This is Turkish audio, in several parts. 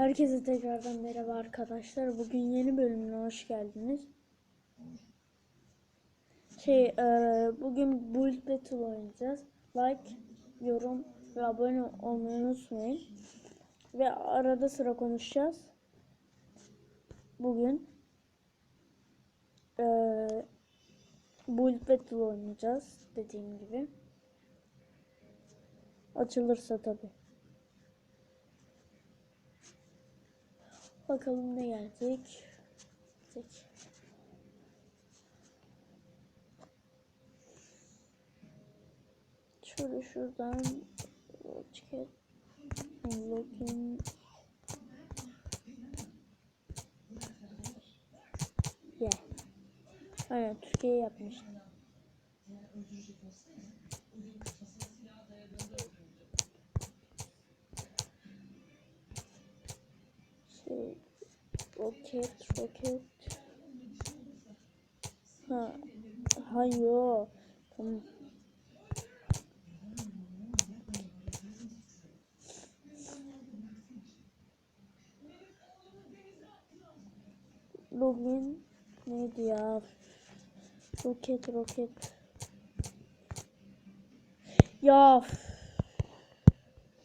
Herkese tekrardan merhaba arkadaşlar. Bugün yeni bölümüne hoş geldiniz. Şey, e, bugün Build Battle oynayacağız. Like, yorum ve abone olmayı unutmayın. Ve arada sıra konuşacağız. Bugün e, Build Battle oynayacağız dediğim gibi. Açılırsa tabii. Bakalım ne gelecek. Gelecek. Şöyle şuradan rocket login yeah. Aynen Türkiye yapmıştım. Roket roket. Ha hayır tamam. Login neydi ya? Roket roket. Ya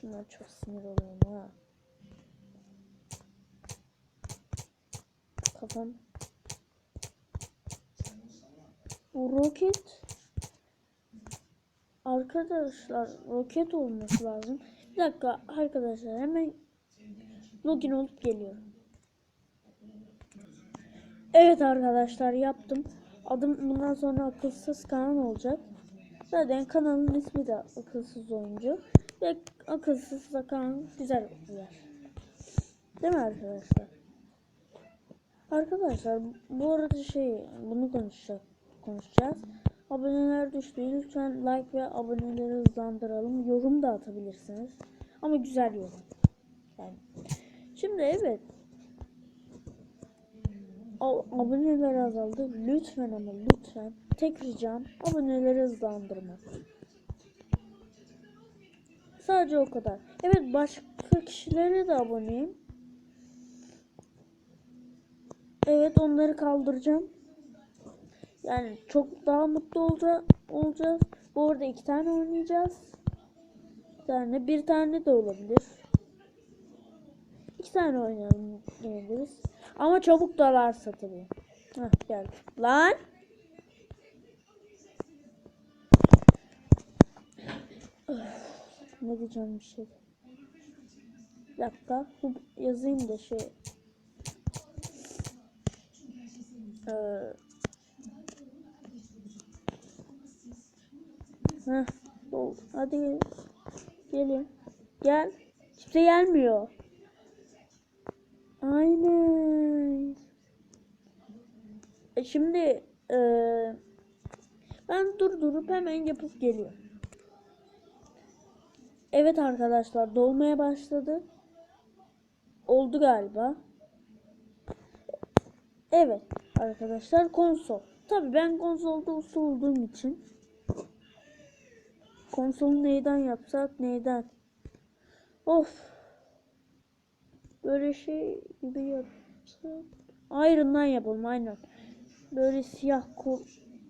Şuna çok sinir oluyorum ha kafam. Bu roket Arkadaşlar roket olması lazım. Bir dakika arkadaşlar hemen login olup geliyorum. Evet arkadaşlar yaptım. Adım bundan sonra akılsız kanal olacak. Zaten kanalın ismi de akılsız oyuncu. Ve akılsız kanal güzel bir yer. Değil mi arkadaşlar? Arkadaşlar bu arada şey bunu konuşacak konuşacağız. Aboneler düştü. Lütfen like ve aboneleri hızlandıralım. Yorum da atabilirsiniz. Ama güzel yorum. Yani. Şimdi evet. A- aboneler azaldı. Lütfen ama lütfen. Tek ricam aboneleri hızlandırmak. Sadece o kadar. Evet başka kişilere de aboneyim. Evet onları kaldıracağım. Yani çok daha mutlu olca olacağız. Bu arada iki tane oynayacağız. Bir tane, bir tane de olabilir. İki tane oynayalım diyebiliriz. Ama çabuk dalarsa tabii. Heh geldi. Lan! Öf, ne diyeceğim bir şey. Bir dakika. Yazayım da şey. Ee, Heh. Hadi gelin. Gelin. Gel. Kimse gelmiyor. Aynen. E şimdi e, ben durdurup hemen yapıp geliyorum. Evet arkadaşlar dolmaya başladı. Oldu galiba. Evet arkadaşlar konsol. Tabi ben konsolda usta olduğum için konsolu neyden yapsak neyden. Of. Böyle şey gibi yapsak. Iron'dan yapalım aynen. Böyle siyah kol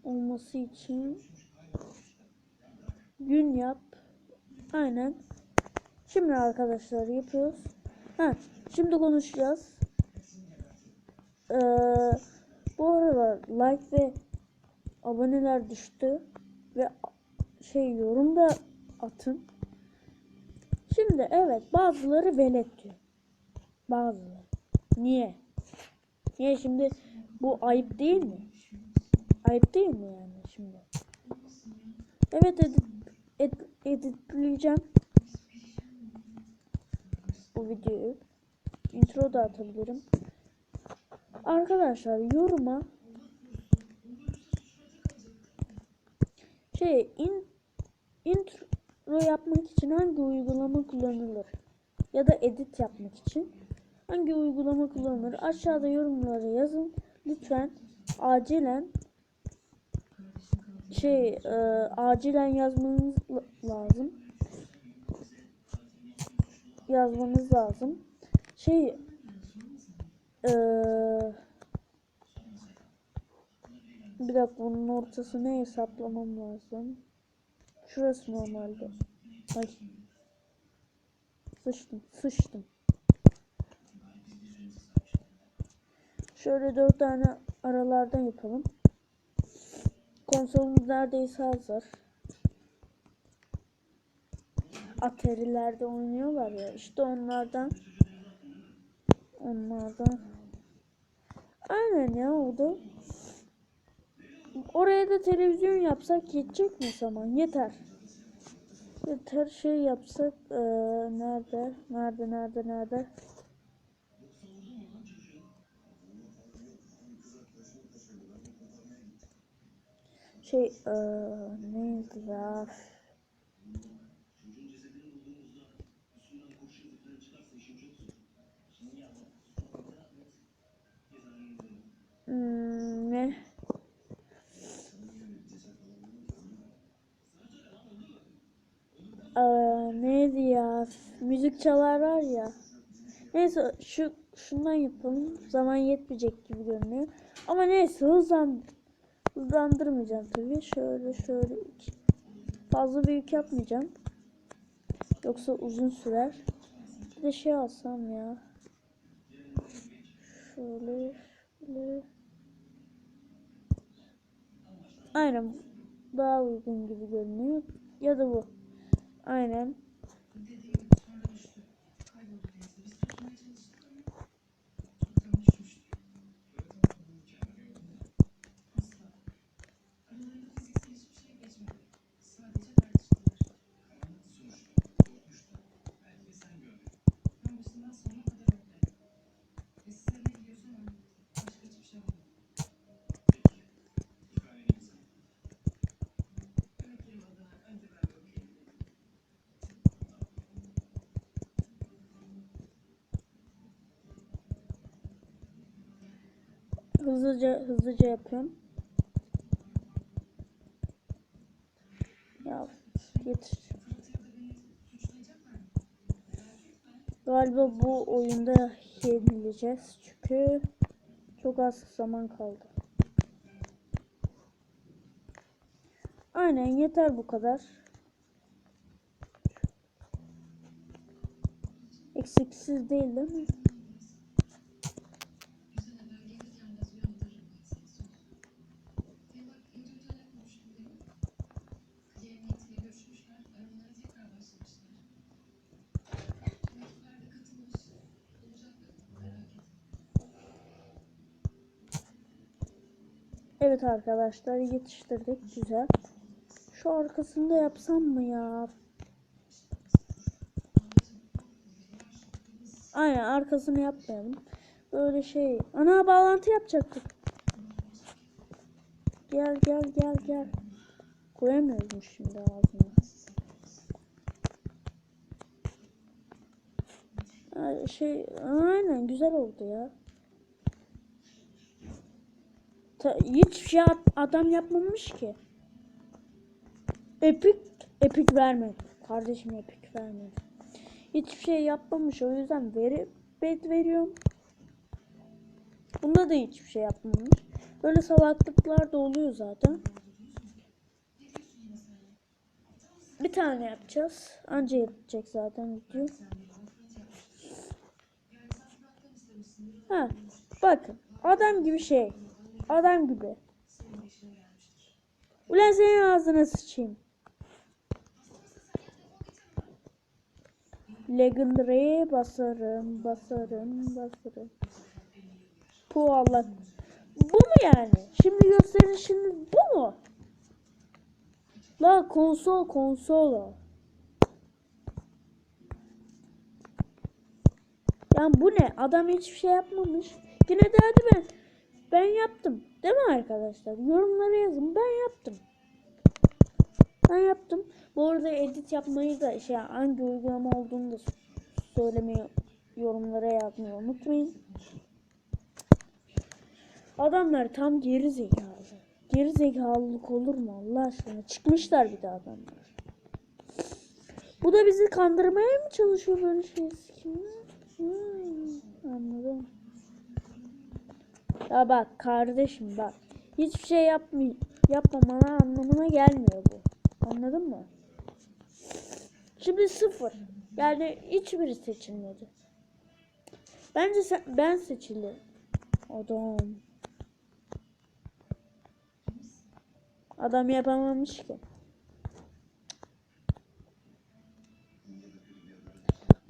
olması için gün yap. Aynen. Şimdi arkadaşlar yapıyoruz. Ha, şimdi konuşacağız. Ee, bu aralar like ve aboneler düştü ve şey yorum da atın. Şimdi evet bazıları velet diyor. Bazıları. Niye? Niye şimdi bu ayıp değil mi? Ayıp değil mi yani şimdi? Evet edit, ed, editleyeceğim bu videoyu. Intro da atabilirim. Arkadaşlar yoruma şey in, intro yapmak için hangi uygulama kullanılır? Ya da edit yapmak için hangi uygulama kullanılır? Aşağıda yorumlara yazın. Lütfen acilen şey e, acilen yazmanız lazım. Yazmanız lazım. Şey eee bir dakika bunun ortasını hesaplamam lazım. Şurası normalde. Ay. Sıçtım, sıçtım. Şöyle dört tane aralardan yapalım. Konsolumuz neredeyse hazır. Atari'lerde oynuyorlar ya. işte onlardan. Onlardan. Aynen ya o da. Oraya da televizyon yapsak yetecek mi zaman? Yeter. Yeter şey yapsak eee, nerede? Nerede? Nerede? Nerede? Şey eee, neydi ya? Hmm, ne? Aa, neydi ya? Müzik çalar var ya. Neyse şu şundan yapalım. Zaman yetmeyecek gibi görünüyor. Ama neyse hızlan hızlandırmayacağım tabii. Şöyle şöyle fazla büyük yapmayacağım. Yoksa uzun sürer. Bir de şey alsam ya. Şöyle şöyle. Aynen daha uygun gibi görünüyor. Ya da bu. Aynen. Hızlıca hızlıca yapıyorum. Ya yetiş. Galiba bu oyunda yenileceğiz çünkü çok az zaman kaldı. Aynen yeter bu kadar. Eksiksiz değil değil mi? Evet arkadaşlar yetiştirdik güzel. Şu arkasında yapsam mı ya? Aynen arkasını yapmayalım. Böyle şey. Ana bağlantı yapacaktık. Gel gel gel gel. Koyamıyoruz şimdi ağzına. Şey aynen güzel oldu ya. Ta, hiç şey adam yapmamış ki. Epik epik vermedi. Kardeşim epik vermedi. Hiçbir şey yapmamış o yüzden veri bed veriyorum. Bunda da hiçbir şey yapmamış. Böyle salaklıklar da oluyor zaten. Bir tane yapacağız. Anca yetecek zaten video. Ha, bakın adam gibi şey. Adam gibi. Ulan senin ağzına sıçayım. Legendary'e basarım, basarım, basarım. Bu Allah. Bu mu yani? Şimdi gösterin şimdi bu mu? La konsol konsol. Yani bu ne? Adam hiçbir şey yapmamış. Yine de hadi ben ben yaptım. Değil mi arkadaşlar? Yorumlara yazın. Ben yaptım. Ben yaptım. Bu arada edit yapmayı da şey hangi uygulama olduğunu da söylemeyi yorumlara yazmayı unutmayın. Adamlar tam geri zekalı. Geri zekalılık olur mu Allah aşkına? Çıkmışlar bir de adamlar. Bu da bizi kandırmaya mı çalışıyor böyle şey? Hmm. Ya bak kardeşim bak. Hiçbir şey yapmay yapmamana anlamına gelmiyor bu. Anladın mı? Şimdi sıfır. Yani hiçbiri seçilmedi. Bence sen, ben seçildim. Adam. Adam yapamamış ki.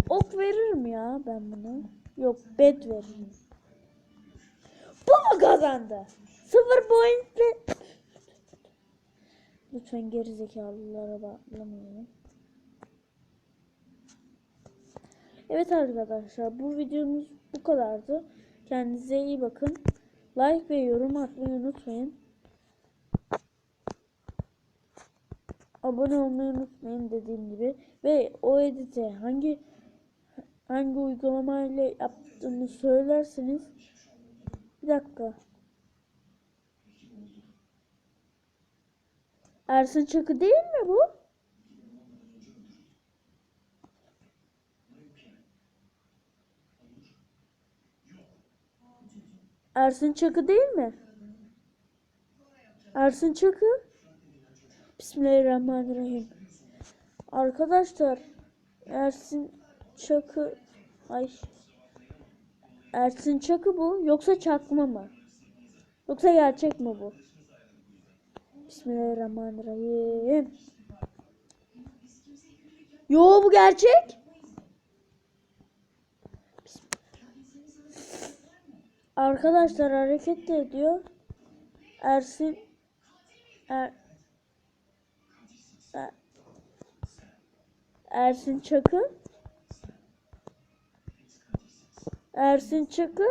Ok veririm ya ben buna. Yok bed veririm. Bu mu kazandı? Sıfır point. Lütfen gerizekalılara bağlamayalım. Evet arkadaşlar bu videomuz bu kadardı. Kendinize iyi bakın. Like ve yorum atmayı unutmayın. Abone olmayı unutmayın dediğim gibi. Ve o editi hangi hangi uygulamayla yaptığını söylerseniz bir dakika. Ersin Çakı değil mi bu? Ersin Çakı değil mi? Ersin Çakı. Bismillahirrahmanirrahim. Arkadaşlar Ersin Çakı ay Ersin Çakı bu yoksa çakma mı? Yoksa gerçek mi bu? Bismillahirrahmanirrahim. Yo bu gerçek. Arkadaşlar hareket de ediyor. Ersin er, Er- Ersin Çakı Ersin Çakı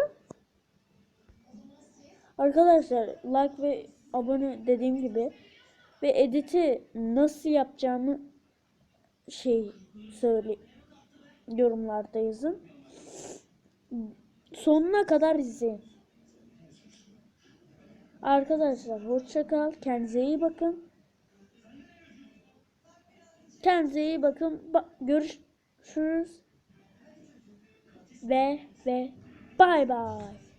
Arkadaşlar like ve abone dediğim gibi ve editi nasıl yapacağımı şey söyle yorumlarda yazın. Sonuna kadar izleyin. Arkadaşlar hoşça kal. Kendinize iyi bakın. Kendinize iyi bakın. Ba- görüşürüz. Ve ve bay bay.